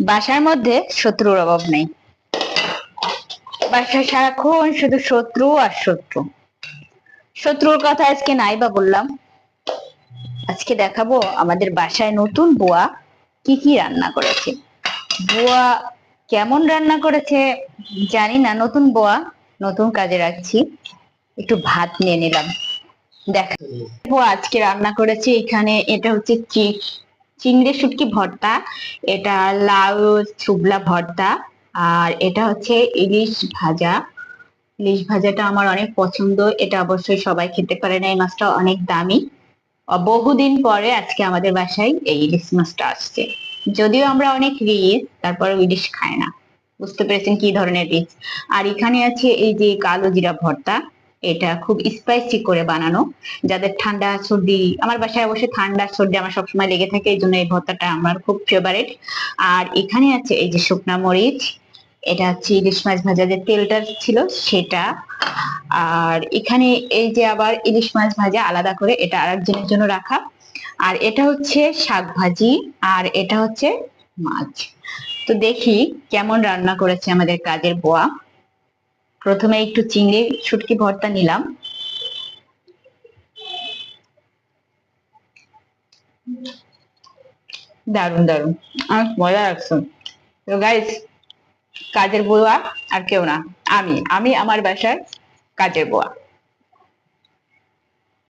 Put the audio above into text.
বাসার মধ্যে শত্রুর অভাব নেই। বাসায় সারাক্ষণ শুধু শত্রু আর শত্রু। শত্রুর কথা আজকে নাই বা বললাম। আজকে দেখাবো আমাদের বাসায় নতুন বুয়া কি কি রান্না করেছে। বুয়া কেমন রান্না করেছে জানি না, নতুন বুয়া, নতুন কাজে রাখছি। একটু ভাত নিয়ে নিলাম। দেখ আজকে রান্না করেছে, এখানে এটা হচ্ছে চি- চিংড়ি শুটকি ভর্তা, এটা লাউ ছুবলা ভর্তা, আর এটা হচ্ছে ইলিশ ভাজা। ইলিশ ভাজাটা আমার অনেক পছন্দ, এটা অবশ্যই সবাই খেতে পারে না, এই মাছটা অনেক দামি। বহুদিন পরে আজকে আমাদের বাসায় এই ইলিশ মাছটা আসছে। যদিও আমরা অনেক রিচ তারপরে ইলিশ খায় না। বুঝতে পেরেছেন কি ধরনের রিচ। আর এখানে আছে এই যে কালো জিরা ভর্তা এটা খুব স্পাইসি করে বানানো। যাদের ঠান্ডা সর্দি, আমার বাসায় অবশ্যই ঠান্ডা সর্দি আমার সবসময় লেগে থাকে, এই জন্য এই ভর্তাটা আমার খুব ফেভারিট আর এখানে আছে এই যে শুকনা মরিচ, এটা হচ্ছে ইলিশ মাছ ভাজা যে তেলটা ছিল সেটা। আর এখানে এই যে আবার ইলিশ মাছ ভাজা আলাদা করে এটা আরেকজনের জন্য রাখা। আর এটা হচ্ছে শাক ভাজি, আর এটা হচ্ছে মাছ। তো দেখি কেমন রান্না করেছে আমাদের কাজের বোয়া। প্রথমে একটু চিংড়ি শুটকি ভর্তা নিলাম। দারুণ দারুণ আর মজা লাগছে। তো গাইজ কাজের বুয়া আর কেউ না। আমি আমি আমার বাসার কাজের বুয়া।